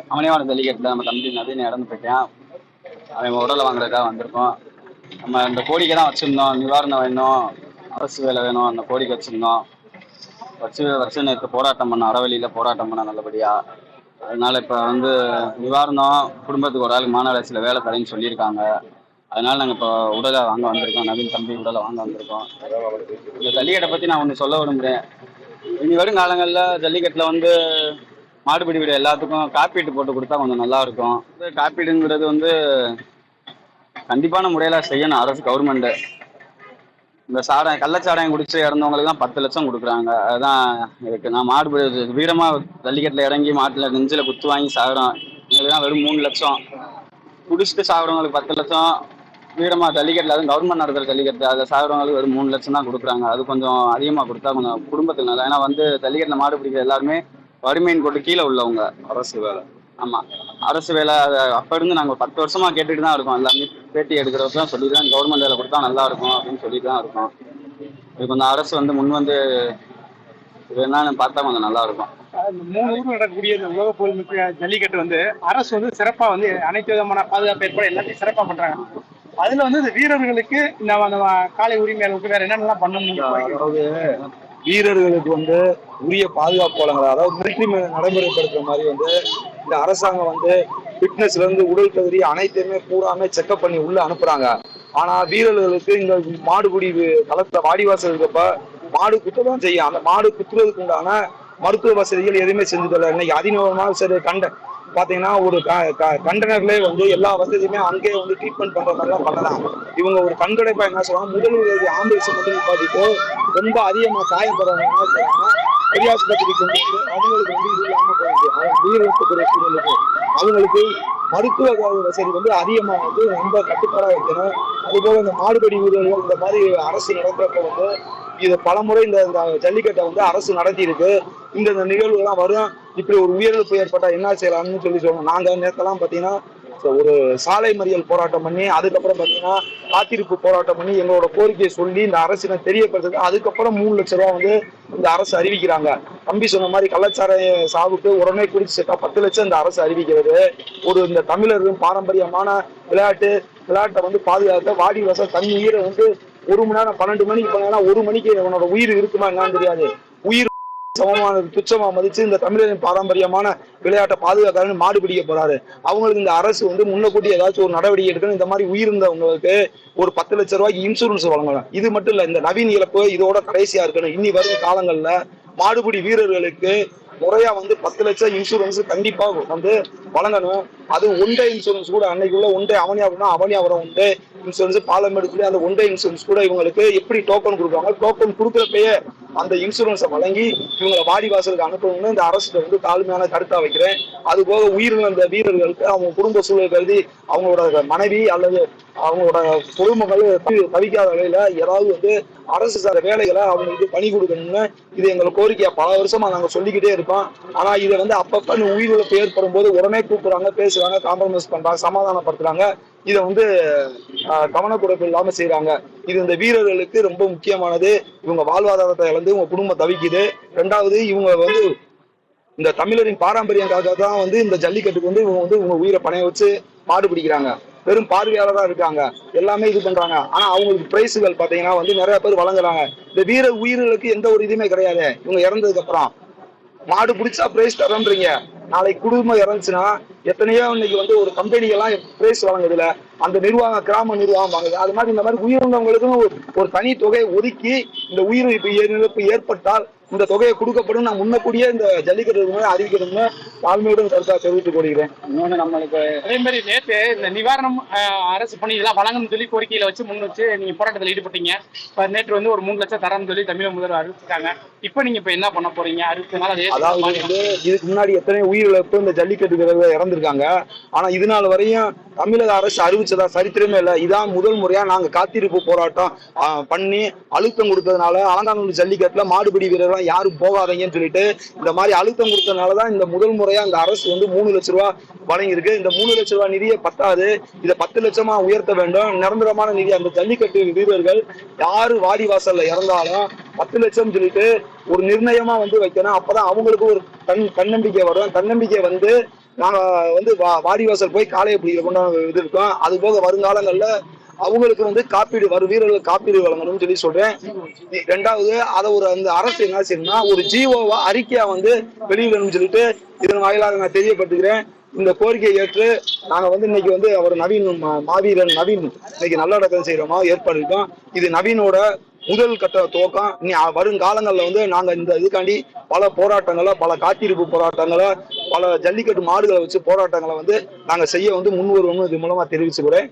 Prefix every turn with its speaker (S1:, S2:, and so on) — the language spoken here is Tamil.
S1: அவனையோட ஜல்லிக்கட்டில் நம்ம தம்பி நவீன் இறந்து போயிட்டான். அவன் உடலை வாங்குறதுக்காக வந்திருக்கோம் நம்ம இந்த கோரிக்கை தான் வச்சுருந்தோம். நிவாரணம் வேணும் அரசு வேலை வேணும் அந்த கோரிக்கை வச்சுருந்தோம். வச்சு வச்சு நேற்று போராட்டம் பண்ண அறவழியில் போராட்டம் பண்ண நல்லபடியாக அதனால இப்போ வந்து நிவாரணம் குடும்பத்துக்கு ஒரு ஆளுக்கு மாநகராட்சியில் வேலை தரேன்னு சொல்லியிருக்காங்க. அதனால நாங்கள் இப்போ உடலை வாங்க வந்திருக்கோம். நவீன் தம்பி உடலை வாங்க வந்திருக்கோம். இந்த ஜல்லிக்கட்டை பற்றி நான் ஒன்று சொல்ல விரும்புகிறேன் இனி வரும் காலங்களில் ஜல்லிக்கட்டில் வந்து மாடுபிடி வீடு எல்லாத்துக்கும் காப்பீட்டு போட்டு கொடுத்தா கொஞ்சம் நல்லா இருக்கும் காப்பீடுங்கிறது வந்து கண்டிப்பான முறையில் செய்யணும் அரசு கவர்மெண்ட்டு இந்த சாராயம் கள்ளச்சாராயம் குடிச்சு இறந்தவங்களுக்கு தான் பத்து லட்சம் கொடுக்குறாங்க. அதுதான் இருக்கு. நான் மாடுபிடி வீரமாக ஜல்லிக்கட்டில் இறங்கி மாட்டில் நெஞ்சில் குத்து வாங்கி சாகுறோம். எங்களுக்கு தான் வெறும் மூணு லட்சம். குடிச்சிட்டு சாகுறவங்களுக்கு பத்து லட்சம். வீரமாக ஜல்லிக்கட்டில் அதுவும் கவர்மெண்ட் நடத்துகிற ஜல்லிக்கட்டு அதில் சாகுறவங்களுக்கு வெறும் மூணு லட்சம் தான் கொடுக்குறாங்க. அது கொஞ்சம் அதிகமாக கொடுத்தா கொஞ்சம் குடும்பத்துக்கு நல்லா ஏன்னா வந்து ஜல்லிக்கட்டில் மாடு பிடிக்கிற எல்லாருமே வறுமையின் கொண்டு கீழே உள்ளவங்க.
S2: அரசு வேலை.
S1: ஆமாம் அரசு வேலை அப்போ இருந்து நாங்கள் பத்து வருஷமாக கேட்டுட்டு தான் இருக்கோம். எல்லாமே பேட்டி எடுக்கிறப்ப தான் சொல்லி தான் கவர்மெண்ட் வேலை கொடுத்தா நல்லா இருக்கும் அப்படின்னு சொல்லிட்டு தான் இருக்கோம். இது கொஞ்சம் அரசு வந்து முன் வந்து இது என்னன்னு பார்த்தா கொஞ்சம் நல்லா இருக்கும்.
S3: மூணு ஊர்ல நடக்கக்கூடிய இந்த உலக பொருளுக்கு ஜல்லிக்கட்டு வந்து அரசு வந்து சிறப்பா வந்து அனைத்து விதமான பாதுகாப்பு ஏற்பாடு எல்லாத்தையும் சிறப்பா பண்றாங்க. அதுல வந்து இந்த வீரர்களுக்கு இந்த நம்ம காலை உரிமையாளர்களுக்கு வேற என்னென்னலாம் பண்ணணும் நீங்க
S2: வீரர்களுக்கு வந்து உரிய பாதுகாப்பு வழங்கலாம். அதாவது மிலிட்ரி நடைமுறைப்படுத்துற மாதிரி வந்து இந்த அரசாங்கம் வந்து ஃபிட்னஸ்ல இருந்து உடல் தகுதி அனைத்தையுமே பூராமே செக்அப் பண்ணி உள்ள அனுப்புறாங்க. ஆனா வீரர்களுக்கு இந்த மாடுபிடி களத்துல வாடிவாசல் இருக்கப்ப மாடு குத்ததான் செய்யும். அந்த மாடு குத்துறதுக்கு உண்டான மருத்துவ வசதிகள் எதுவுமே செஞ்சு தரல. இன்னைக்கு அதிநவமான சரி கண்ட பார்த்தீங்கன்னா ஒரு க- க- கண்டனர்களே வந்து எல்லா வசதியுமே அங்கேயே வந்து ட்ரீட்மெண்ட் பண்ற மாதிரிலாம் பண்ணலாம். இவங்க ஒரு கண்கடைப்பா என்ன சொல்லுவாங்க முதல் உதவி ஆம்புலன்ஸ் மட்டும் நிப்பாட்டிட்டு ரொம்ப அதிகமா காயப்படுறவங்க என்ன செய்றாங்கன்னா பெரியாஸ்பத்திரிக்கு கொண்டு வந்து அவங்களுக்கு வந்து இது இல்லாம போகுது அவங்க உயிரிழக்கக்கூடிய சூழலுக்கு அவங்களுக்கு மருத்துவ வசதி வந்து அதிகமா வந்து ரொம்ப கட்டுப்பாடா வைக்கணும் அதுபோல இந்த மாடுபடி ஊழல்கள் இந்த மாதிரி அரசு நடக்கிறப்ப வந்து இது பலமுறை இந்த இந்த ஜல்லிக்கட்டை வந்து அரசு நடத்தி இருக்கு இந்த இந்த நிகழ்வுலாம் வரும். இப்படி ஒரு உயிரிழப்பு ஏற்பட்டா என்ன செய்யலாம்னு சொல்லி சொல்லணும். நாங்க நேரத்தெல்லாம் பாத்தீங்கன்னா ஒரு சாலை மறியல் போராட்டம் பண்ணி அதுக்கப்புறம் பாத்தீங்கன்னா காத்திருப்பு போராட்டம் பண்ணி எங்களோட கோரிக்கையை சொல்லி இந்த அரசினை தெரியப்படுத்துது அதுக்கப்புறம் மூணு லட்ச ரூபா வந்து இந்த அரசு அறிவிக்கிறாங்க. தம்பி சொன்ன மாதிரி கள்ளச்சாராய சாவுக்கு உடனே குடிச்சு சேர்த்தா பத்து லட்சம் இந்த அரசு அறிவிக்கிறது. ஒரு இந்த தமிழர்கள் பாரம்பரியமான விளையாட்டு விளையாட்டை வந்து பாதுகாக்க வாடி வசம் தன் உயிரை வந்து ஒரு மணி நேரம் பன்னெண்டு மணிக்கு பண்ணா ஒரு மணிக்கு அவனோட உயிர் இருக்குமா என்னன்னு தெரியாது. உயிர் சமமான துச்சமா மதிச்சு இந்த தமிழரின் பாரம்பரியமான விளையாட்டை பாதுகாக்காருன்னு மாடு பிடிக்க போறாரு. அவங்களுக்கு இந்த அரசு வந்து முன்னக்கூட்டி ஏதாச்சும் ஒரு நடவடிக்கை எடுக்கணும். இந்த மாதிரி உயிர்ந்தவங்களுக்கு ஒரு பத்து லட்ச ரூபாய்க்கு இன்சூரன்ஸ் வழங்கலாம் இது மட்டும் இல்ல இந்த நவீன் இழப்பு இதோட கடைசியா இருக்கணும். இனி வரும் காலங்கள்ல மாடுபிடி வீரர்களுக்கு முறையா வந்து பத்து லட்சம் இன்சூரன்ஸ் கண்டிப்பா வந்து வழங்கணும். அது ஒன் டே இன்சூரன்ஸ் கூட அன்னைக்குள்ள one day Avaniyapuram Avaniyapuram one day insurance பாலம் சொல்லி அந்த ஒன் டே இன்சூரன்ஸ் கூட இவங்களுக்கு எப்படி டோக்கன் கொடுக்குறாங்க? டோக்கன் கொடுக்குறப்பயே அந்த இன்சூரன்ஸை வழங்கி இவங்களை வாடி வாசலுக்கு அனுப்பணும்னு இந்த அரசு வந்து தாழ்மையான கருத்தா வைக்கிறேன். அது போக உயிரிழந்த வீரர்களுக்கு அவங்க குடும்ப சூழல் கருதி அவங்களோட மனைவி அல்லது அவங்களோட பொதுமக்கள் தவிக்காத வகையில ஏதாவது வந்து அரசு சார் வேலைகளை அவங்களுக்கு பணி கொடுக்கணும்னு இது எங்கள் கோரிக்கையா பல வருஷமா நாங்க சொல்லிக்கிட்டே இருக்கோம் ஆனா இதை வந்து அப்பப்ப இந்த உயிரிழப்பு ஏற்படும் போது உடனே கூப்பிடுறாங்க பேசுறாங்க காம்ப்ரமைஸ் பண்றாங்க சமாதானப்படுத்துறாங்க. இதை வந்து கவனக்குறைப்பு இல்லாம செய்யறாங்க இது இந்த வீரர்களுக்கு ரொம்ப முக்கியமானது. இவங்க வாழ்வாதாரத்தை இழந்து இவங்க குடும்பம் தவிக்குது. ரெண்டாவது இவங்க வந்து இந்த தமிழரின் பாரம்பரியங்காக தான் வந்து இந்த ஜல்லிக்கட்டுக்கு வந்து இவங்க வந்து இவங்க உயிரை பணைய வச்சு மாடு பிடிக்கிறாங்க. வெறும் பார்வையாளராக இருக்காங்க. எல்லாமே இது பண்றாங்க. ஆனா அவங்களுக்கு பிரைஸுகள் பாத்தீங்கன்னா வந்து நிறைய பேர் வழங்குறாங்க. இந்த வீர உயிர்களுக்கு எந்த ஒரு இதுவுமே கிடையாது. இவங்க இறந்ததுக்கு அப்புறம். மாடு பிடிச்சா பிரைஸ் தரன்றீங்க. நாளைக்கு குடும்பம் இறந்துச்சுன்னா எத்தனையோ இன்னைக்கு வந்து ஒரு கம்பெனிகள்லாம் பிரைஸ் வழங்குதுல. அந்த நிர்வாகம் கிராம நிர்வாகம் வாங்குது. அது மாதிரி இந்த மாதிரி உயிரிழந்தவங்களுக்கும் ஒரு தனி தொகையை ஒதுக்கி இந்த உயிரிழப்பு இழப்பு ஏற்பட்டால் இந்த தொகையை கொடுக்கப்படும் நான் முன்னக்கூடியே இந்த ஜல்லிக்கட்டு அறிவிக்கணும்னு தாழ்மையுடன் கருத்தா தெரிவித்துக் கொள்கிறேன்.
S1: இன்னொன்று நம்மளுக்கு
S3: அதே மாதிரி நேத்து இந்த நிவாரணம் அரசு பண்ணி இதெல்லாம் வழங்கணும்னு சொல்லி கோரிக்கையில வச்சு முன் வச்சு நீங்க போராட்டத்தில் ஈடுபட்டீங்க. இப்ப நேற்று வந்து ஒரு மூணு லட்சம் தரேன்னு சொல்லி தமிழக முதல்வர் அறிவிச்சிருக்காங்க. இப்ப நீங்க இப்ப என்ன பண்ண போறீங்க? அதை
S2: அதாவது வந்து இதுக்கு முன்னாடி எத்தனை உயிரிழப்பு இந்த ஜல்லிக்கட்டு இறந்திருக்காங்க. ஆனா இது நாள் வரையும் தமிழக அரசு அறிவிச்சதா சரித்திரமே இல்லை. இதான் முதல் முறையா நாங்க காத்திருப்பு போராட்டம் பண்ணி அழுத்தம் கொடுத்ததுனால அலங்காநல்லூர் ஜல்லிக்கட்டுல மாடுபிடி வீரர்கள் யாரும் போகாதீங்கன்னு சொல்லிட்டு இந்த மாதிரி அழுத்தம் கொடுத்ததுனாலதான் இந்த முதல் முறையா இந்த அரசு வந்து மூணு லட்ச ரூபா வழங்கியிருக்கு. இந்த மூணு லட்ச ரூபாய் நிதியை பத்தாது. இதை பத்து லட்சமா உயர்த்த வேண்டும். நிரந்தரமான நிதி அந்த ஜல்லிக்கட்டு வீரர்கள் யாரு வாடி வாசல்ல இறந்தாலும் பத்து லட்சம் சொல்லிட்டு ஒரு நிர்ணயமா வந்து வைக்கணும். அப்பதான் அவங்களுக்கு ஒரு தன் தன்னம்பிக்கை வரும். தன்னம்பிக்கை வந்து நாங்க வந்து வா- வாடிவாசல் போய் காளையை பிடிக்கிற கொண்டாட இது இருக்கோம். அது போக வருங்காலங்கள்ல அவங்களுக்கு வந்து காப்பீடு வரும் வீரர்களுக்கு காப்பீடு வழங்கணும்னு சொல்லி சொல்றேன். ரெண்டாவது அதை ஒரு அந்த அரசு என்ன செய்யணும்னா ஒரு ஜீவோவா அறிக்கையா வந்து வெளியிடணும்னு சொல்லிட்டு இதன் வாயிலாக நான் தெரியப்படுத்துகிறேன். இந்த கோரிக்கையை ஏற்று நாங்க வந்து இன்னைக்கு வந்து அவர் நவீன் மா- மாவீரன் நவீன் இன்னைக்கு நல்லடக்கம் செய்யறோமா ஏற்பாடு இருக்கோம். இது நவீனோட முதல் கட்ட துவக்கம் இனி வருங்காலங்களில் வந்து நாங்கள் இந்த இதுக்காண்டி பல போராட்டங்களை பல காத்திருப்பு போராட்டங்களை பல ஜல்லிக்கட்டு மாடுகளை வச்சு போராட்டங்களை வந்து நாங்கள் செய்ய வந்து முன் வருவோம்னு இது மூலமாக தெரிவிச்சுக்கிறேன்.